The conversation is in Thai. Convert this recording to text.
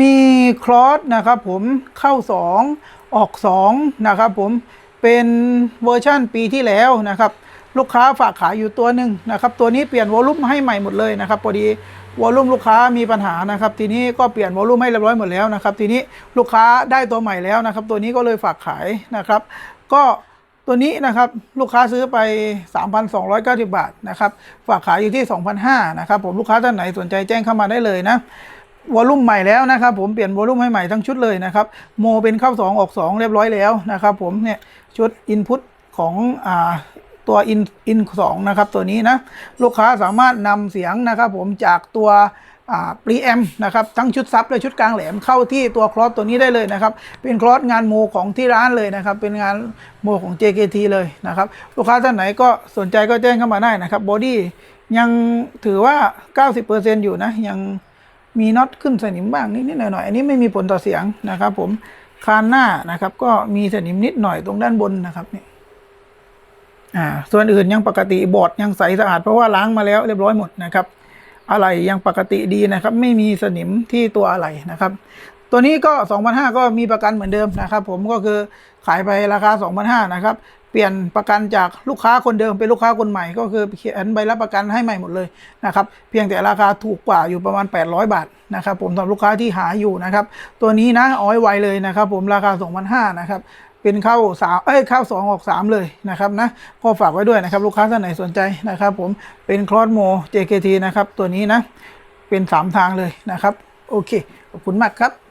มีคลอสนะครับผมเข้า 2 ออก 2 นะครับผมเป็นเวอร์ชั่นปีที่แล้วนะครับ ลูกค้าฝากขายอยู่ตัวหนึ่งนะครับ ตัวนี้เปลี่ยนวอลลุ่มให้ใหม่หมดเลยนะครับพอดีวอลลุ่มลูกค้ามีปัญหานะครับ ทีนี้ก็เปลี่ยนวอลลุ่มให้เรียบร้อยหมดแล้วนะครับ ทีนี้ลูกค้าได้ตัวใหม่แล้วนะครับ ตัวนี้ก็เลยฝากขายนะครับ ก็ตัวนี้นะครับลูกค้าซื้อไป 3,290 บาทนะครับ ฝากขายอยู่ที่ 2,500นะครับผมลูกค้าท่านไหนสนใจแจ้งเข้ามาได้เลยนะ วอลลุ่มใหม่แล้วนะครับผมเปลี่ยนวอลลุ่มให้ใหม่ทั้งชุดเลยนะครับโมเป็นเข้า 2 ออก 2 เรียบร้อยแล้วนะครับผมเนี่ยชุดอินพุตของอ่าตัวอินอินสองนะครับตัวนี้นะลูกค้าสามารถนำเสียงนะครับผมจากตัวปรีแอมนะครับทั้งชุดซับและชุดกลางแหลมเข้าที่ตัวคลอสตัวนี้ได้เลยนะครับ เป็นคลอสงานโมของที่ร้านเลยนะครับ เป็นงานโมของ JKT เลยนะครับ ลูกค้าท่านไหนก็สนใจก็แจ้งเข้ามาได้นะครับบอดี้ยังถือว่า 90%อยู่นะยัง มีน็อตขึ้นสนิมบ้างนิดๆหน่อยๆอันนี้ไม่มีผลต่อเสียงนะครับ ผมคานหน้านะครับ ก็มีสนิมนิดหน่อยตรงด้านบนนะครับนี่อ่าส่วนอื่นยังปกติบอร์ดยังใสสะอาดเพราะว่าล้างมาแล้วเรียบร้อยหมดนะครับ อะไรยังปกติดีนะครับ ไม่มีสนิมที่ตัวอะไรนะครับ ตัวนี้ก็ 2,500 ก็มีประกันเหมือนเดิมนะครับ ผมก็คือขายไปราคา 2,500 นะครับ เปลี่ยนประกันจากลูกค้าคนเดิมเป็นลูกค้าคนใหม่ก็คือเขียนใบรับประกันให้ใหม่หมดเลยนะครับ เพียงแต่ราคาถูกกว่าอยู่ประมาณ 800 บาทนะครับผมสำหรับลูกค้าที่หาอยู่นะครับ ตัวนี้นะอ้อยไวเลยนะครับ ผมราคา 2,500 นะครับเป็นเข้าสามเอ้ยเข้าสองอกสามเลยนะครับนะก็ฝากไว้ด้วยนะครับ ลูกค้าท่านไหนสนใจนะครับ ผมเป็นคลอสโม JKT นะครับตัวนี้นะเป็นสามทางเลยนะครับ โอเค ขอบคุณมากครับ